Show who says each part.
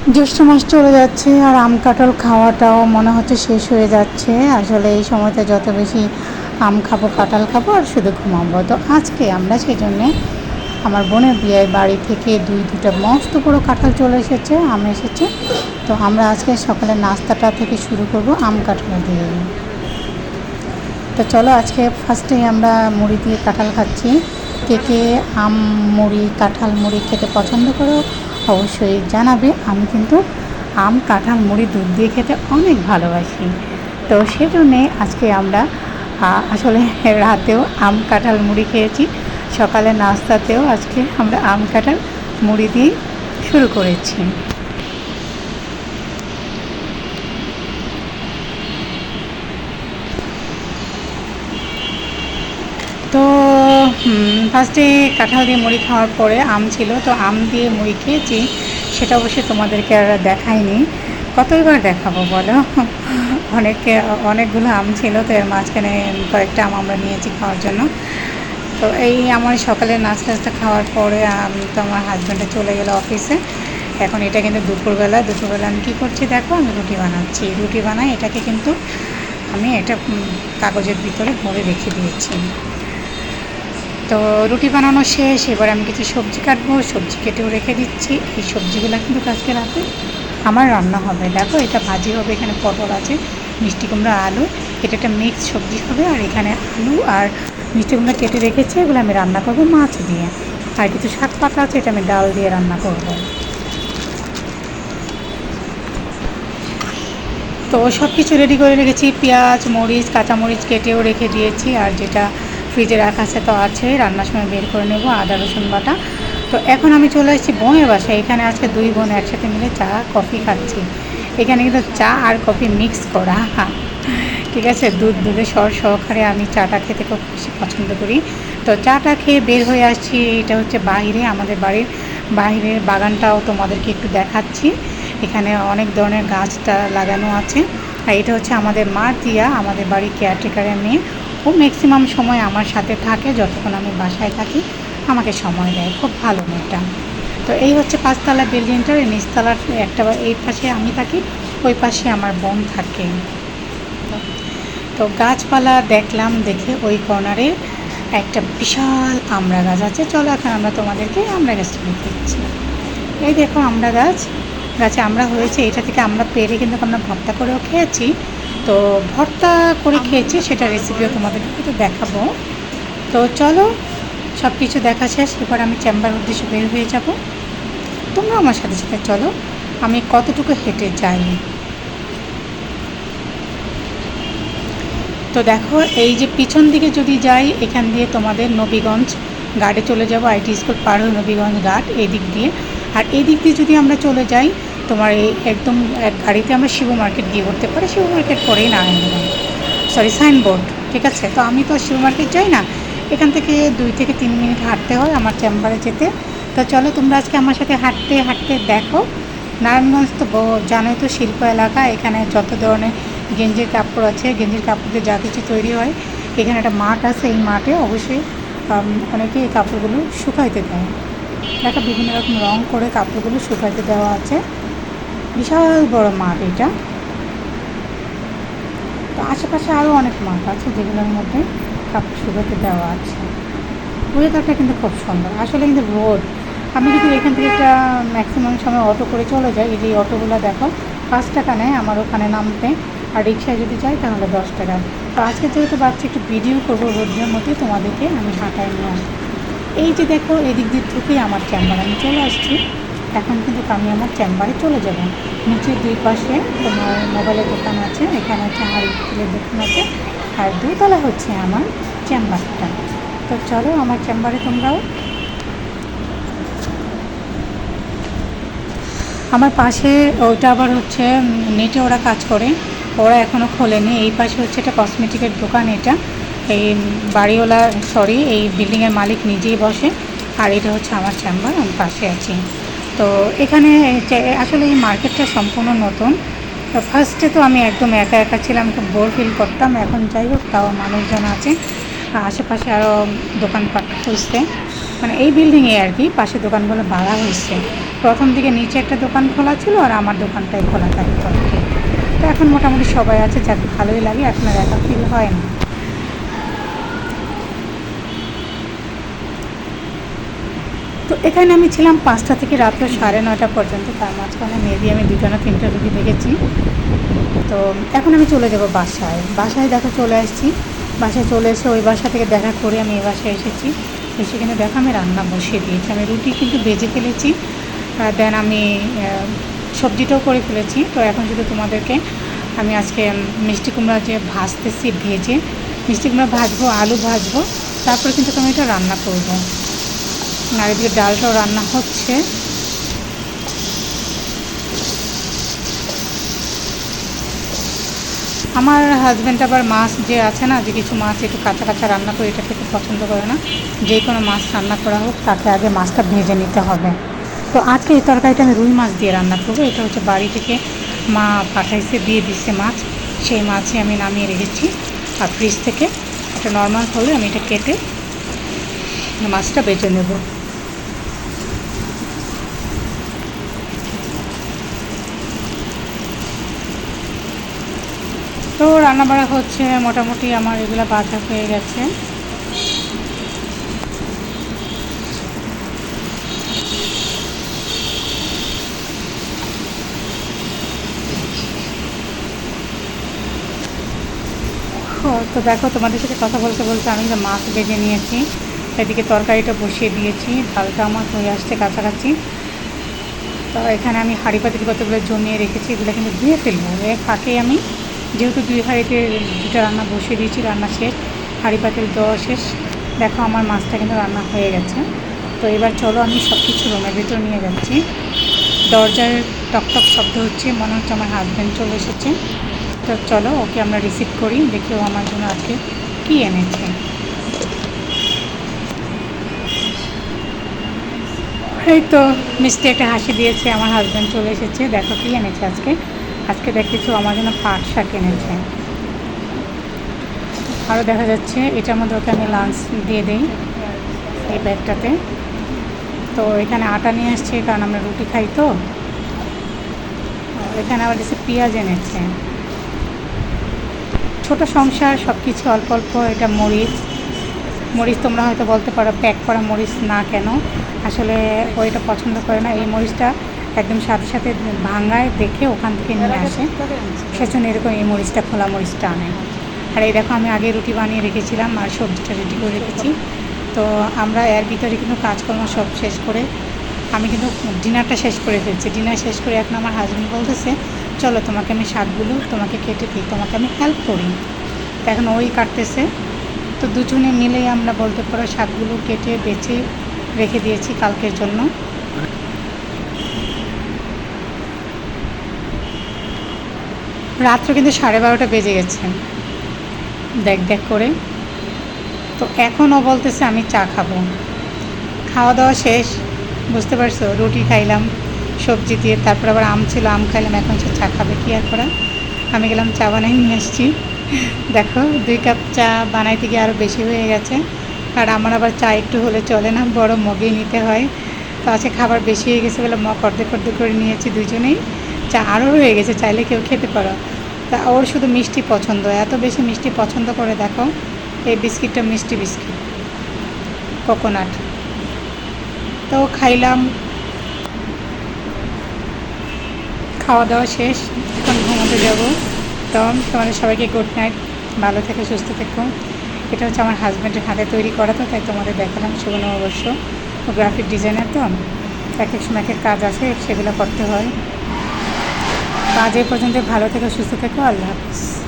Speaker 1: জ্যৈষ্ঠ মাস চলে যাচ্ছে আর আম কাঁঠাল খাওয়াটাও মনে হচ্ছে শেষ হয়ে যাচ্ছে। আসলে এই সময়তে যত বেশি আম খাব, কাঁঠাল খাব আর শুধু ঘুমাবো। তো আজকে আমরা সেই জন্যে আমার বোনের বিয়ের বাড়ি থেকে দুই দুটা মস্ত বড় কাঁঠাল চলে এসেছে, আম এসেছে। তো আমরা আজকে সকালে নাস্তাটা থেকে শুরু করব আম কাঁঠাল দিয়ে। তো চলো আজকে ফার্স্টে আমরা মুড়ি দিয়ে কাঁঠাল খাচ্ছি। কে কে আম মুড়ি, কাঁঠাল মুড়ি খেতে পছন্দ করো অবশ্যই জানাবে। আমি কিন্তু আম, কাঁঠাল, মুড়ি, দুধ দিয়ে খেতে অনেক ভালোবাসি। তো সেজন্যে আজকে আমরা আসলে রাতেও আম, কাঁঠাল, মুড়ি খেয়েছি। সকালে নাস্তাতেও আজকে আমরা আম, কাঁঠাল, মুড়ি দিয়ে শুরু করেছি তো ফার্স্টে কাঁঠাল দিয়ে মুড়ি খাওয়ার পরে আম ছিল, তো আম দিয়ে মুড়ি খেয়েছি। সেটা অবশ্যই তোমাদেরকে আর দেখাইনি। কতবার দেখাবো বলো? অনেকে অনেকগুলো আম ছিল, তো এর মাঝখানে কয়েকটা আম আমরা নিয়েছি খাওয়ার জন্য। তো এই আমার সকালে নাস্তা টাস্তা খাওয়ার পরে তো আমার হাজব্যান্ডে চলে গেলো অফিসে এখন এটা কিন্তু দুপুরবেলা। দুপুরবেলা আমি কী করছি দেখো? আমি রুটি বানাচ্ছি। রুটি বানাই, এটাকে কিন্তু আমি এটা কাগজের ভিতরে ভরে রেখে দিয়েছি। তো রুটি বানানো শেষ, এবার আমি কিছু সবজি কাটবো, সবজি কেটেও রেখে দিচ্ছি। এই সবজিগুলো কিন্তু আজকে রাতে আমার রান্না হবে। দেখো, এটা ভাজি হবে, এখানে পটল আছে, মিষ্টি কুমড়া, আলু। এটা একটা মিক্স সবজি হবে, আর এখানে আলু আর মিষ্টি কুমড়া কেটে রেখেছি, এগুলো আমি রান্না করব মাছ দিয়ে। আর কিছু শাক পাতা আছে, এটা আমি ডাল দিয়ে রান্না করব। তো সব কিছু রেডি করে রেখেছি, পেঁয়াজ, মরিচ, কাঁচামরিচ কেটেও রেখে দিয়েছি, আর যেটা ফ্রিজে রাখা আছে, তো আছে রান্নার সময় বের করে নেব আদা, রসুন বাটা। তো এখন আমি চলে এসেছি বোনের বাসায়। এখানে আজকে দুই বোন একসাথে মিলে চা, কফি খাচ্ছি। এখানে কিন্তু চা আর কফি মিক্স করা। হ্যাঁ ঠিক আছে, দুধ দুধে সর সহকারে আমি চাটা খেতে খুব বেশি পছন্দ করি। তো চাটা খেয়ে বের হয়ে আসছি, এটা হচ্ছে বাইরে, আমাদের বাড়ির বাইরের বাগানটাও তোমাদেরকে একটু দেখাচ্ছি। এখানে অনেক ধরনের গাছটা লাগানো আছে। আর এটা হচ্ছে আমাদের মা দিয়া, আমাদের বাড়ির কেয়ারটেকারের মেয়ে। ও ম্যাক্সিমাম সময় আমার সাথে থাকে, যতক্ষণ আমি বাসায় থাকি, আমাকে সময় দেয়। খুব ভালো মেয়েটা। তো এই হচ্ছে পাঁচতলা বিল্ডিংটার নিচতলার একটা এই পাশে আমি থাকি, ওই পাশে আমার বোন থাকে। তো গাছপালা দেখলাম দেখে ওই কর্নারে একটা বিশাল আমড়া গাছ আছে। চলো এখন আমরা তোমাদেরকে আমড়া গাছটা দেখে দিচ্ছি এই দেখো আমড়া গাছ। গাছে আমরা হয়েছে, এটা থেকে আমরা পেরে কিন্তু আমরা ভর্তা করেও খেয়েছি। তো ভর্তা করে খেয়েছি, সেটা রেসিপিও তোমাদেরকে একটু দেখাবো। তো চলো সব কিছু দেখা শেষ, এবার আমি চেম্বার উদ্দেশ্যে বের হয়ে যাব। তোমরা আমার সাথে সাথে চলো, আমি কতটুকু হেঁটে যাই। তো দেখো, এই যে পিছন দিকে যদি যাই, এখান দিয়ে তোমাদের নবীগঞ্জ ঘাটে চলে যাব, আইটি স্কুল পার হয়ে নবীগঞ্জ ঘাট এই দিক দিয়ে। আর এই দিক দিয়ে যদি আমরা চলে যাই তোমার এই একদম এক গাড়িতে আমরা শিব মার্কেট গিয়ে করতে পারি, শিব মার্কেট পরেই নারায়ণগঞ্জ সরি সাইনবোর্ড ঠিক আছে? তো আমি তো শিব মার্কেট যাই না। এখান থেকে দুই থেকে তিন মিনিট হাঁটতে হয় আমার চেম্বারে যেতে। তো চলো তোমরা আজকে আমার সাথে হাঁটতে হাঁটতে দেখো। নারায়ণগঞ্জ তো জানোই তো শিল্প এলাকা, এখানে যত ধরনের গেঞ্জির কাপড় আছে, গেঞ্জির কাপড় দিয়ে যা কিছু তৈরি হয়, এখানে একটা মাঠ আছে, এই মাঠে অবশ্যই অনেকে এই কাপড়গুলো শুকাইতে দেয়। দেখো, বিভিন্ন রকম রং করে কাপড়গুলো শুকাইতে দেওয়া আছে। বিশাল বড় মাঠ এটা। তো আশেপাশে আরও অনেক মাঠ আছে যেগুলোর মধ্যে কাপড় শুকাতে দেওয়া আছে। ওয়েদারটা কিন্তু খুব সুন্দর। আসলে কিন্তু রোড আমি কিন্তু এখান থেকে একটা ম্যাক্সিমাম সময় অটো করে চলে যাই, এই যে অটোগুলো দেখো, পাঁচ টাকা নেয় আমার ওখানে নামতে। আর রিক্সায় যদি যাই তাহলে দশ টাকা। তো আজকে যেহেতু বাচ্চা একটু ভিডিও করব রোদ্রের মধ্যে তোমাদেরকে, আমি হাঁটায় নিয়ে আসব। এই যে দেখো, এদিক দিক থেকেই আমার চেম্বার আমি চলে আসছি। এখন কিন্তু আমি আমার চেম্বারে চলে যাব। নিচের দুই পাশে তোমার মোবাইলের দোকান আছে, এখানে হচ্ছে হাইটেলের দোকান আছে, আর দুতলা হচ্ছে আমার চেম্বারটা তো চলো আমার চেম্বারে তোমরাও। আমার পাশে ওইটা আবার হচ্ছে নেটে ওরা কাজ করে, ওরা এখনও খোলেনি। এই পাশে হচ্ছে একটা কসমেটিকের দোকান এটা। এই বাড়িওয়ালা সরি এই বিল্ডিংয়ের মালিক নিজেই বসে, আর এটা হচ্ছে আমার চেম্বার আমি পাশে আছি। তো এখানে আসলে এই মার্কেটটা সম্পূর্ণ নতুন। তো ফার্স্টে তো আমি একদম একা একা ছিলাম, খুব বোর ফিল করতাম। এখন যাই হোক, তাও মানুষজন আছে। আশেপাশে আরও দোকানপাট খুঁজতে। মানে এই বিল্ডিংয়ে আর কি, পাশে দোকানগুলো ভাড়া হয়েছে। প্রথম দিকে নিচে একটা দোকান খোলা ছিল আর আমার দোকানটাই খোলা থাকতো। তো এখন মোটামুটি সবাই আছে, যাক ভালোই লাগে, এখন আর একা ফিল হয় না। তো এখানে আমি ছিলাম পাঁচটা থেকে রাত্র সাড়ে নয়টা পর্যন্ত। তার মাঝখানে মেবি আমি দুটো না তিনটা রুগী দেখেছি। তো এখন আমি চলে যাব বাসায়। বাসায় দেখো চলে আসছি। বাসায় চলে এসে ওই বাসা থেকে দেখা করে আমি এই বাসায় এসেছি। এসে কিন্তু দেখো আমি রান্না বসিয়ে দিয়েছি। আমি রুটি কিন্তু বেজে ফেলেছি। দেন আমি সবজিটাও করে ফেলেছি। তো এখন শুধু তোমাদেরকে আমি আজকে মিষ্টি কুমড়া যে ভাজতেছি, ভেজে, মিষ্টি কুমড়া ভাজবো, আলু ভাজবো, তারপরে কিন্তু আমি এটা রান্না করব। আর এদিকে ডালটাও রান্না হচ্ছে। আমার হাজব্যান্ড আবার মাছ যে আছে না, যে কিছু মাছ একটু কাঁচা কাঁচা রান্না করে, এটা খেতে পছন্দ করে না। যে কোনো মাছ রান্না করা হোক, তাকে আগে মাছটা ভেজে নিতে হবে। তো আজকে এই তরকারিটা আমি রুই মাছ দিয়ে রান্না করব। এটা হচ্ছে বাড়ি থেকে মা পাঠাইছে, দিয়ে দিচ্ছে মাছ। সেই মাছই আমি নামিয়ে রেখেছি। আর ফ্রিজ থেকে এটা নর্মাল হলে আমি এটা কেটে মাছটা বেটে নেব। তো রান্না রান্নাবাড়া হচ্ছে, মোটামুটি আমার এগুলো বাঁধা হয়ে গেছে। তো দেখো তোমাদের সাথে কথা বলতে বলতে আমি কিন্তু মাছ ভেজে নিয়েছি, এদিকে তরকারিটা বসিয়ে দিয়েছি ডালটা আমার হয়ে আসছে কাছাকাছি। তো এখানে আমি হাঁড়ি পাতিল কতগুলো জমিয়ে রেখেছি, এগুলো কিন্তু ধুয়ে ফেলব এর ফাঁকে আমি যেহেতু দুই হাঁড়িতে দুটো রান্না বসিয়ে দিয়েছি, রান্না শেষ, হাঁড়ি পাতিল দেওয়া শেষ। দেখো আমার মাছটা কিন্তু রান্না হয়ে গেছে। তো এবার চলো আমি সব কিছু রুমের ভিতর নিয়ে যাচ্ছি। দরজার টকটক শব্দ হচ্ছে, মনে হচ্ছে আমার হাজব্যান্ড চলে এসেছে। তো চলো ওকে আমরা রিসিভ করি, দেখি ও আমার জন্য আজকে কী এনেছে। এই তো মিষ্টি একটা হাসি দিয়েছে, আমার হাজব্যান্ড চলে এসেছে। দেখো কী এনেছে আজকে। আজকে দেখতেছো আমার জন্য পাট শাক এনেছে। আরও দেখা যাচ্ছে এটার মধ্যে ওকে আমি লাঞ্চ দিয়ে দিই এই ব্যাগটাতে। তো এখানে আটা নিয়ে আসছে, কারণ আমরা রুটি খাই তো। এখানে আবার এসে পেঁয়াজ এনেছে। ছোট সংসার সব কিছু অল্প অল্প, এটা মরিচ। মরিচ তোমরা হয়তো বলতে পারো, প্যাক করা মরিচ না কেন? আসলে ও এটা পছন্দ করে না। এই মরিচটা একদম সাথে সাথে ভাঙায় দেখে ওখান থেকে নিয়ে আসে। সেজন্য এরকম এই মরিচটা খোলা মরিচটা আনে। আর এই দেখো আমি আগে রুটি বানিয়ে রেখেছিলাম আর সবজিটা রেডি করে রেখেছি। তো আমরা এর ভিতরে কিন্তু কাজকর্ম সব শেষ করে আমি কিন্তু ডিনারটা শেষ করে ফেলছি। ডিনার শেষ করে এখন আমার হাজব্যান্ড বলতেছে চলো তোমাকে আমি শাকগুলো তোমাকে কেটে দিই তোমাকে আমি হেল্প করি। তো এখন ওই কাটতেছে। তো দুজনে মিলেই আমরা বলতে পারো শাকগুলো কেটে বেছে রেখে দিয়েছি কালকের জন্য। রাত্র কিন্তু সাড়ে বারোটা বেজে গেছে। দেখ দেখ করে। তো এখনও বলতেছে, আমি চা খাব। খাওয়া দাওয়া শেষ, বুঝতে পারছ? রুটি খাইলাম, সবজি দিয়ে, তারপর আবার আম ছিল, আম খাইলাম, এখন সে চা খাবে কি আর করা? আমি গেলাম চা বানাই নিয়ে আসছি। দেখো, দুই কাপ চা বানাইতে গিয়ে আরও বেশি হয়ে গেছে। আর আমার আবার চা একটু হলে চলে না, বড় মগেই নিতে হয়। তো আজকে খাবার বেশি হয়ে গেছে বলে মগ অর্ধেক অর্ধেক করে নিয়েছি দুজনেই চা আরও হয়ে গেছে, চাইলে কেউ খেতে পারো। তা ওর শুধু মিষ্টি পছন্দ, এত বেশি মিষ্টি পছন্দ করে দেখো, এই বিস্কিটটা মিষ্টি বিস্কিট, কোকোনাট। তো খাইলাম। খাওয়া দাওয়া শেষ, এখন ঘুমোতে যাব। তো তোমাদের সবাইকে গুড নাইট ভালো থেকে, সুস্থ থেকো। এটা হচ্ছে আমার হাজব্যান্ডের হাতে তৈরি করা, তো তাই তোমাদের দেখালাম সেগুলো অবশ্য। ও গ্রাফিক ডিজাইনার তো, এক এক সময় এক কাজ আছে, সেগুলো করতে হয়। কাজ এই পর্যন্ত ভালো থেকে সুস্থ থেকো। আল্লাহ হাফিজ।